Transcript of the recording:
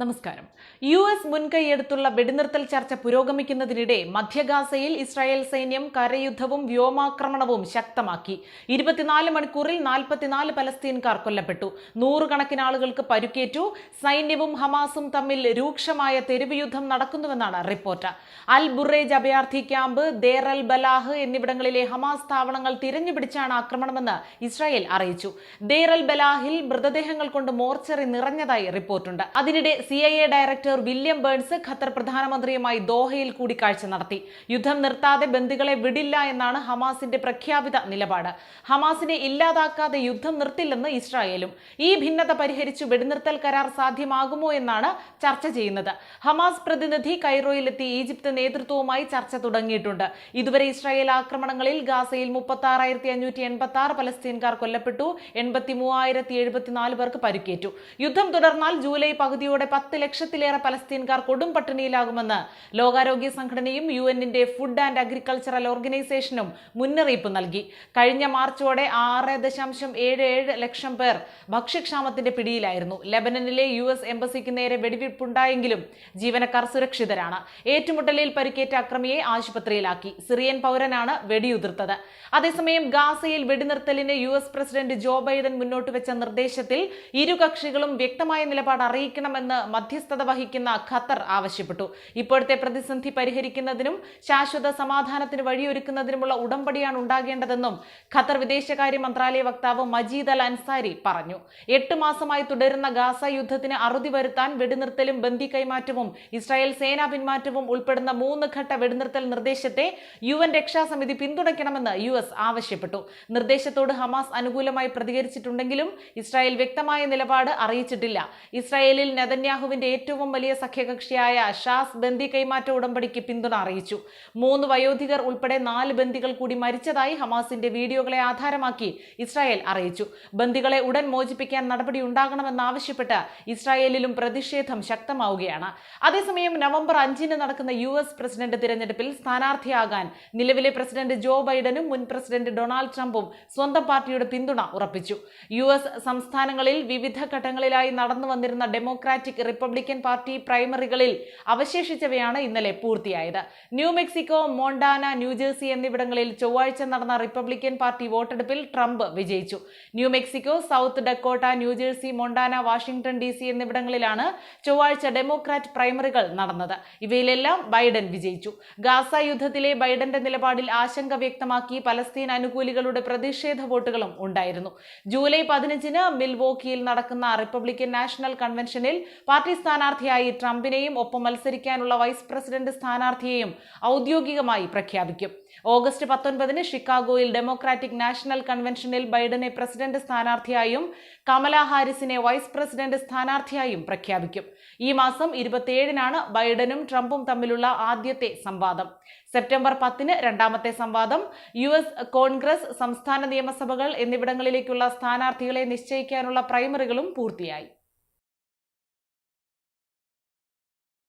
നമസ്കാരം. U S മുൻകൈയെടുത്തുള്ള വെടിനിർത്തൽ ചർച്ച പുരോഗമിക്കുന്നതിനിടെ മധ്യഗാസയിൽ ഇസ്രായേൽ സൈന്യം കരയുദ്ധവും വ്യോമാക്രമണവും ശക്തമാക്കി. ഇരുപത്തിനാല് മണിക്കൂറിൽ നാൽപ്പത്തിനാല് പലസ്തീൻകാർ കൊല്ലപ്പെട്ടു. നൂറുകണക്കിന് ആളുകൾക്ക് പരുക്കേറ്റു. സൈന്യവും ഹമാസും തമ്മിൽ രൂക്ഷമായ തെരുവ് യുദ്ധം നടക്കുന്നുവെന്നാണ് റിപ്പോർട്ട്. അൽ ബുറേജ് അഭയാർത്ഥി ക്യാമ്പ് ദേർ അൽ ബലാഹ് എന്നിവിടങ്ങളിലെ ഹമാസ് താവളങ്ങൾ തിരഞ്ഞുപിടിച്ചാണ് ആക്രമണമെന്ന് ഇസ്രായേൽ അറിയിച്ചു. ദേർ അൽ ബലാഹിൽ മൃതദേഹങ്ങൾ കൊണ്ട് മോർച്ചറി നിറഞ്ഞതായി റിപ്പോർട്ടുണ്ട്. അതിനിടെ C I A director William Burns Qatar പ്രധാനമന്ത്രിയുമായി ദോഹയിൽ കൂടിക്കാഴ്ച നടത്തി. യുദ്ധം നിർത്താതെ ബന്ദികളെ വിടില്ല എന്നാണ് ഹമാസിന്റെ പ്രഖ്യാപിത നിലപാട്. ഹമാസിനെ ഇല്ലാതാക്കാതെ യുദ്ധം നിർത്തില്ലെന്ന് ഇസ്രായേലും. ഈ ഭിന്നത പരിഹരിച്ചു വെടിനിർത്തൽ കരാർ സാധ്യമാകുമോ എന്നാണ് ചർച്ച ചെയ്യുന്നത്. ഹമാസ് പ്രതിനിധി കൈറോയിലെത്തി ഈജിപ്ത് നേതൃത്വവുമായി ചർച്ച തുടങ്ങിയിട്ടുണ്ട്. ഇതുവരെ ഇസ്രായേൽ ആക്രമണങ്ങളിൽ ഗാസയിൽ മുപ്പത്തി ആറായിരത്തി അഞ്ഞൂറ്റി എൺപത്തി ആറ് പലസ്തീൻകാർ കൊല്ലപ്പെട്ടു എൺപത്തി മൂവായിരത്തി എഴുപത്തിനാല് പേർക്ക് പരിക്കേറ്റു. യുദ്ധം തുടർന്നാൽ ജൂലൈ പകുതിയോടെ പത്ത് ലക്ഷത്തിലേറെ പലസ്തീൻകാർ കൊടും പട്ടിണിയിലാകുമെന്ന് ലോകാരോഗ്യ സംഘടനയും യു എന്നിന്റെ ഫുഡ് ആൻഡ് അഗ്രികൾച്ചറൽ ഓർഗനൈസേഷനും മുന്നറിയിപ്പ് നൽകി. കഴിഞ്ഞ മാർച്ചോടെ ആറ് ദശാംശം ഏഴ് ഏഴ് ലക്ഷം പേർ ഭക്ഷ്യക്ഷാമത്തിന്റെ പിടിയിലായിരുന്നു. ലെബനനിലെ യു എസ് എംബസിക്ക് നേരെ വെടിവെയ്പ്പുണ്ടായെങ്കിലും ജീവനക്കാർ സുരക്ഷിതരാണ്. ഏറ്റുമുട്ടലിൽ പരിക്കേറ്റ അക്രമിയെ ആശുപത്രിയിലാക്കി. സിറിയൻ പൗരനാണ് വെടിയുതിർത്തത്. അതേസമയം ഗാസയിൽ വെടിനിർത്തലിന് U S president Joe Biden മുന്നോട്ട് വെച്ച നിർദ്ദേശത്തിൽ ഇരു കക്ഷികളും വ്യക്തമായ നിലപാട് അറിയിക്കണമെന്ന് മധ്യസ്ഥത വഹിക്കുന്ന ഖത്തർ ആവശ്യപ്പെട്ടു. ഇപ്പോഴത്തെ പ്രതിസന്ധി പരിഹരിക്കുന്നതിനും ശാശ്വത സമാധാനത്തിന് വഴിയൊരുക്കുന്നതിനുമുള്ള ഉടമ്പടിയാണ് ഉണ്ടാകേണ്ടതെന്നും ഖത്തർ വിദേശകാര്യ മന്ത്രാലയ വക്താവ് മജീദ് അൽ അൻസാരി പറഞ്ഞു. എട്ട് മാസമായി തുടരുന്ന ഗാസ യുദ്ധത്തിന് അറുതി വരുത്താൻ വെടിനിർത്തലും ബന്ദി കൈമാറ്റവും ഇസ്രായേൽ സേനാ പിന്മാറ്റവും ഉൾപ്പെടുന്ന മൂന്ന് ഘട്ട വെടിനിർത്തൽ നിർദ്ദേശത്തെ യു എൻ രക്ഷാസമിതി പിന്തുണയ്ക്കണമെന്ന് യു എസ് ആവശ്യപ്പെട്ടു. നിർദ്ദേശത്തോട് ഹമാസ് അനുകൂലമായി പ്രതികരിച്ചിട്ടുണ്ടെങ്കിലും ഇസ്രായേൽ വ്യക്തമായ നിലപാട് അറിയിച്ചിട്ടില്ല. ഇസ്രായേലിൽ നെതന്യാഹുവിന്റെ ഏറ്റവും വലിയ സഖ്യകക്ഷിയായ ഷാസ് ബന്ദി കൈമാറ്റ ഉടമ്പടിക്ക് പിന്തുണ അറിയിച്ചു. മൂന്ന് വയോധികർ ഉൾപ്പെടെ നാല് ബന്ദികൾ കൂടി മരിച്ചതായി ഹമാസിന്റെ വീഡിയോകളെ ആധാരമാക്കി ഇസ്രായേൽ അറിയിച്ചു. ബന്ദികളെ ഉടൻ മോചിപ്പിക്കാൻ നടപടി ഉണ്ടാകണമെന്നാവശ്യപ്പെട്ട് ഇസ്രായേലിലും പ്രതിഷേധം ശക്തമാവുകയാണ്. അതേസമയം നവംബർ അഞ്ചിന് നടക്കുന്ന യു എസ് പ്രസിഡന്റ് തിരഞ്ഞെടുപ്പിൽ സ്ഥാനാർത്ഥിയാകാൻ നിലവിലെ പ്രസിഡന്റ് ജോ ബൈഡനും മുൻ പ്രസിഡന്റ് ഡൊണാൾഡ് ട്രംപും സ്വന്തം പാർട്ടിയുടെ പിന്തുണ ഉറപ്പിച്ചു. യു എസ് സംസ്ഥാനങ്ങളിൽ വിവിധ ഘട്ടങ്ങളിലായി നടന്നു വന്നിരുന്ന ഡെമോക്രാറ്റിക് റിപ്പബ്ലിക്കൻ പാർട്ടി പ്രൈമറികളിൽ അവശേഷിച്ചവയാണ് ഇന്നലെ പൂർത്തിയായത്. New Mexico Montana New Jersey എന്നിവിടങ്ങളിൽ ചൊവ്വാഴ്ച നടന്ന റിപ്പബ്ലിക്കൻ പാർട്ടി വോട്ടെടുപ്പിൽ ട്രംപ് വിജയിച്ചു. New Mexico South Dakota New Jersey Montana Washington D C എന്നിവിടങ്ങളിലാണ് ചൊവ്വാഴ്ച ഡെമോക്രാറ്റ് പ്രൈമറികൾ നടന്നത്. ഇവയിലെല്ലാം ബൈഡൻ വിജയിച്ചു. ഗാസ യുദ്ധത്തിലെ ബൈഡന്റെ നിലപാടിൽ ആശങ്ക വ്യക്തമാക്കി പലസ്തീൻ അനുകൂലികളുടെ പ്രതിഷേധ വോട്ടുകളും ഉണ്ടായിരുന്നു. ജൂലൈ പതിനഞ്ചിന് മിൽവോക്കിയിൽ നടക്കുന്ന റിപ്പബ്ലിക്കൻ നാഷണൽ കൺവെൻഷനിൽ പാർട്ടി സ്ഥാനാർത്ഥിയായി ട്രംപിനെയും ഒപ്പം മത്സരിക്കാനുള്ള വൈസ് പ്രസിഡന്റ് സ്ഥാനാർത്ഥിയെയും ഔദ്യോഗികമായി പ്രഖ്യാപിക്കും. ഓഗസ്റ്റ് പത്തൊൻപതിന് ഷിക്കാഗോയിൽ ഡെമോക്രാറ്റിക് നാഷണൽ കൺവെൻഷനിൽ ബൈഡനെ പ്രസിഡന്റ് സ്ഥാനാർത്ഥിയായും കമല ഹാരിസിനെ വൈസ് പ്രസിഡന്റ് സ്ഥാനാർത്ഥിയായും പ്രഖ്യാപിക്കും. ഈ മാസം ഇരുപത്തിയേഴിനാണ് ബൈഡനും ട്രംപും തമ്മിലുള്ള ആദ്യത്തെ സംവാദം. സെപ്റ്റംബർ പത്തിന് രണ്ടാമത്തെ സംവാദം യു എസ് കോൺഗ്രസ് സംസ്ഥാന നിയമസഭകൾ എന്നിവിടങ്ങളിലേക്കുള്ള സ്ഥാനാർത്ഥികളെ നിശ്ചയിക്കാനുള്ള പ്രൈമറികളും പൂർത്തിയായി.